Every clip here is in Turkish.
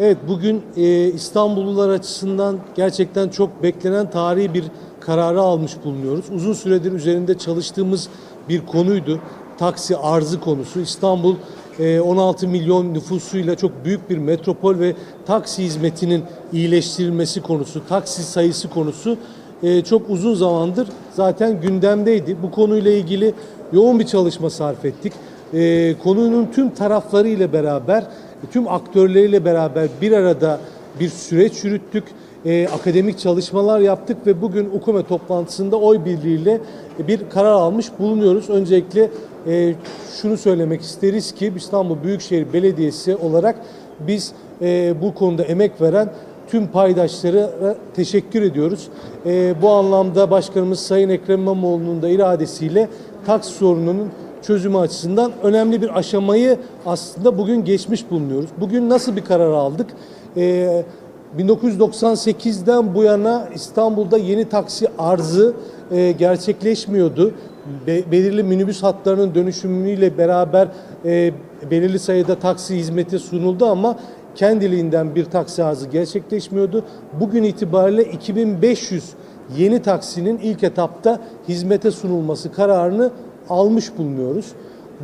Evet bugün e, İstanbullular açısından gerçekten çok beklenen tarihi bir kararı almış bulunuyoruz. Uzun süredir üzerinde çalıştığımız bir konuydu. Taksi arzı konusu. İstanbul e, 16 milyon nüfusuyla çok büyük bir metropol ve taksi hizmetinin iyileştirilmesi konusu, taksi sayısı konusu e, çok uzun zamandır zaten gündemdeydi. Bu konuyla ilgili yoğun bir çalışma sarf ettik. E, konunun tüm tarafları ile beraber, tüm aktörleriyle beraber bir arada bir süreç yürüttük. E, akademik çalışmalar yaptık ve bugün UKUME toplantısında oy birliğiyle bir karar almış bulunuyoruz. Öncelikle e, şunu söylemek isteriz ki İstanbul Büyükşehir Belediyesi olarak biz e, bu konuda emek veren tüm paydaşlara teşekkür ediyoruz. Ee, bu anlamda Başkanımız Sayın Ekrem İmamoğlu'nun da iradesiyle taksi sorununun çözümü açısından önemli bir aşamayı aslında bugün geçmiş bulunuyoruz. Bugün nasıl bir karar aldık? Ee, 1998'den bu yana İstanbul'da yeni taksi arzı e, gerçekleşmiyordu. Be- belirli minibüs hatlarının dönüşümüyle beraber e, belirli sayıda taksi hizmeti sunuldu ama kendiliğinden bir taksi arzı gerçekleşmiyordu. Bugün itibariyle 2500 yeni taksinin ilk etapta hizmete sunulması kararını almış bulunuyoruz.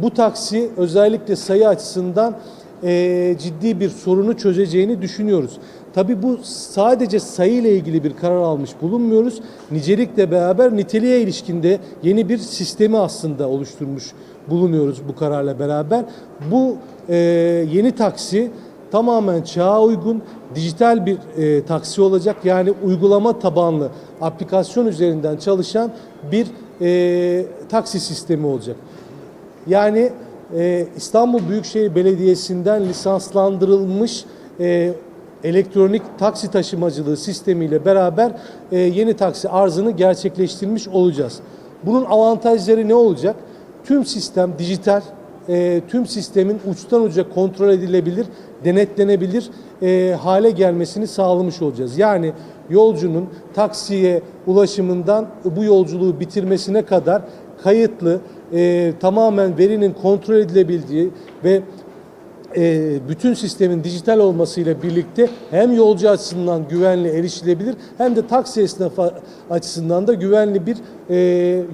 Bu taksi özellikle sayı açısından eee, ciddi bir sorunu çözeceğini düşünüyoruz. Tabii bu sadece sayı ile ilgili bir karar almış bulunmuyoruz. Nicelikle beraber niteliğe ilişkinde yeni bir sistemi aslında oluşturmuş bulunuyoruz bu kararla beraber. Bu eee, yeni taksi tamamen çağa uygun dijital bir e, taksi olacak. Yani uygulama tabanlı aplikasyon üzerinden çalışan bir e, taksi sistemi olacak. Yani e, İstanbul Büyükşehir Belediyesi'nden lisanslandırılmış e, elektronik taksi taşımacılığı sistemiyle beraber e, yeni taksi arzını gerçekleştirmiş olacağız. Bunun avantajları ne olacak? Tüm sistem dijital, e, tüm sistemin uçtan uca kontrol edilebilir, denetlenebilir e, hale gelmesini sağlamış olacağız. Yani yolcunun taksiye ulaşımından bu yolculuğu bitirmesine kadar kayıtlı, e, tamamen verinin kontrol edilebildiği ve e, bütün sistemin dijital olmasıyla birlikte hem yolcu açısından güvenli erişilebilir hem de taksi esnafı açısından da güvenli bir e,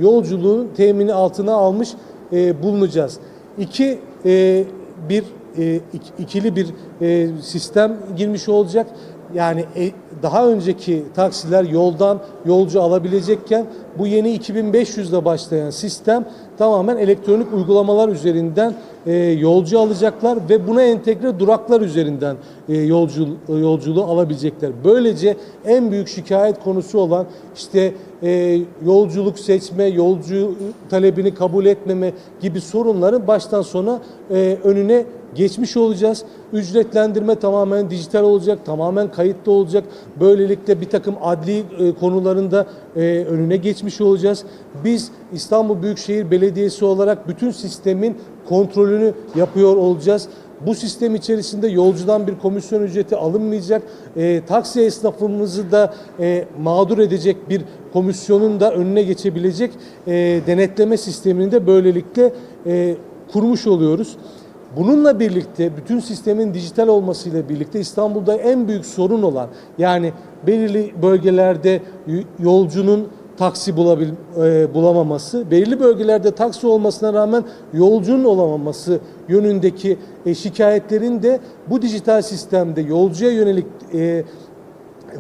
yolculuğun temini altına almış e, bulunacağız. İki e, bir e, ik- ikili bir e, sistem girmiş olacak. Yani e, daha önceki taksiler yoldan yolcu alabilecekken bu yeni 2500'de başlayan sistem tamamen elektronik uygulamalar üzerinden e, yolcu alacaklar ve buna entegre duraklar üzerinden e, yolcu, yolculuğu alabilecekler. Böylece en büyük şikayet konusu olan işte e, yolculuk seçme, yolcu talebini kabul etmeme gibi sorunların baştan sona e, önüne geçmiş olacağız. Ücretlendirme tamamen dijital olacak, tamamen kayıtlı olacak. Böylelikle bir takım adli e, konularında e, önüne geçmiş olacağız. Biz İstanbul Büyükşehir Belediyesi olarak bütün sistemin kontrolünü yapıyor olacağız. Bu sistem içerisinde yolcudan bir komisyon ücreti alınmayacak. E, taksi esnafımızı da e, mağdur edecek bir komisyonun da önüne geçebilecek e, denetleme sistemini de böylelikle e, kurmuş oluyoruz. Bununla birlikte bütün sistemin dijital olmasıyla birlikte İstanbul'da en büyük sorun olan yani belirli bölgelerde yolcunun taksi bulabil, e, bulamaması, belirli bölgelerde taksi olmasına rağmen yolcunun olamaması yönündeki e, şikayetlerin de bu dijital sistemde yolcuya yönelik e,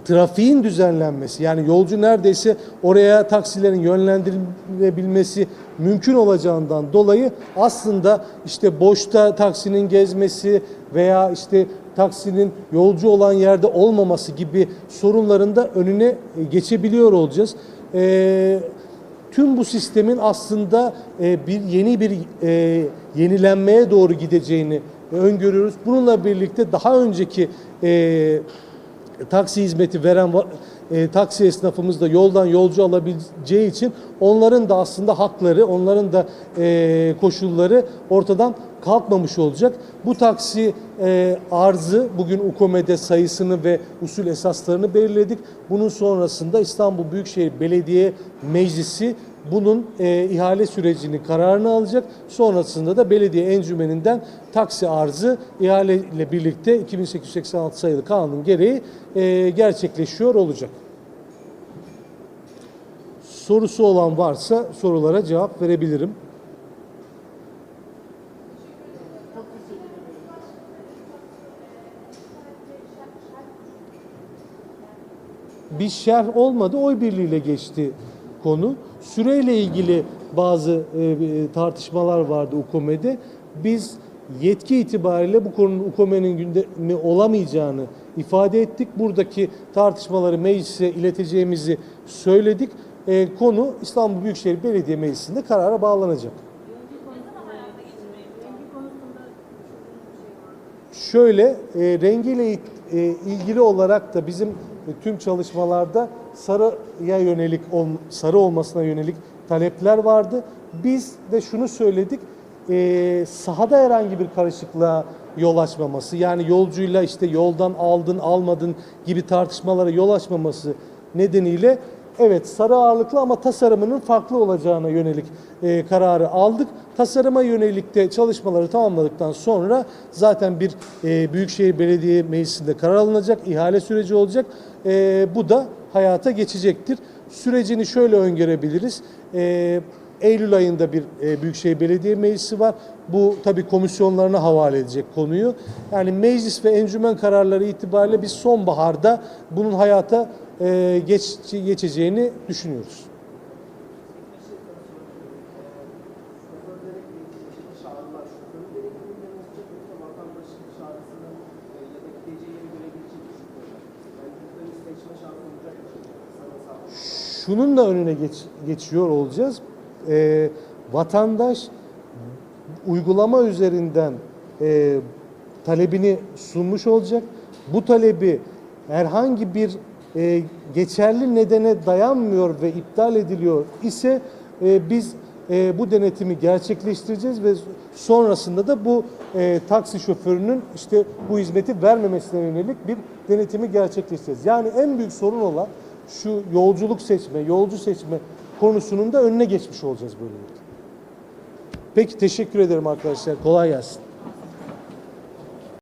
trafiğin düzenlenmesi yani yolcu neredeyse oraya taksilerin yönlendirilebilmesi mümkün olacağından dolayı aslında işte boşta taksinin gezmesi veya işte taksinin yolcu olan yerde olmaması gibi sorunların da önüne e, geçebiliyor olacağız. Ee, tüm bu sistemin aslında e, bir yeni bir e, yenilenmeye doğru gideceğini öngörüyoruz. Bununla birlikte daha önceki e, taksi hizmeti veren e, taksi esnafımız da yoldan yolcu alabileceği için onların da aslında hakları, onların da e, koşulları ortadan kalkmamış olacak. Bu taksi e, arzı bugün UKOME'de sayısını ve usul esaslarını belirledik. Bunun sonrasında İstanbul Büyükşehir Belediye Meclisi bunun e, ihale sürecini kararını alacak. Sonrasında da belediye encümeninden taksi arzı ihale ile birlikte 2886 sayılı kanun gereği e, gerçekleşiyor olacak. Sorusu olan varsa sorulara cevap verebilirim. bir şerh olmadı. Oy birliğiyle geçti konu. Süreyle ilgili bazı e, e, tartışmalar vardı UKOME'de. Biz yetki itibariyle bu konunun UKOME'nin gündemi olamayacağını ifade ettik. Buradaki tartışmaları meclise ileteceğimizi söyledik. E, konu İstanbul Büyükşehir Belediye Meclisi'nde karara bağlanacak. Şöyle e, rengiyle e, ilgili olarak da bizim e, tüm çalışmalarda sarıya yönelik sarı olmasına yönelik talepler vardı. Biz de şunu söyledik. E, sahada herhangi bir karışıklığa yol açmaması yani yolcuyla işte yoldan aldın almadın gibi tartışmalara yol açmaması nedeniyle Evet sarı ağırlıklı ama tasarımının farklı olacağına yönelik e, kararı aldık. Tasarıma yönelik de çalışmaları tamamladıktan sonra zaten bir e, Büyükşehir Belediye Meclisi'nde karar alınacak, ihale süreci olacak. E, bu da hayata geçecektir. Sürecini şöyle öngörebiliriz. E, Eylül ayında bir e, Büyükşehir Belediye Meclisi var. Bu tabii komisyonlarına havale edecek konuyu. Yani meclis ve encümen kararları itibariyle biz sonbaharda bunun hayata e, geç, geçeceğini düşünüyoruz. Şunun da önüne geç, geçiyor olacağız. E, vatandaş uygulama üzerinden e, talebini sunmuş olacak. Bu talebi herhangi bir e, geçerli nedene dayanmıyor ve iptal ediliyor ise e, biz e, bu denetimi gerçekleştireceğiz ve sonrasında da bu e, taksi şoförünün işte bu hizmeti vermemesine yönelik bir denetimi gerçekleştireceğiz. Yani en büyük sorun olan şu yolculuk seçme, yolcu seçme konusunun da önüne geçmiş olacağız böylelikle. Peki teşekkür ederim arkadaşlar. Kolay gelsin.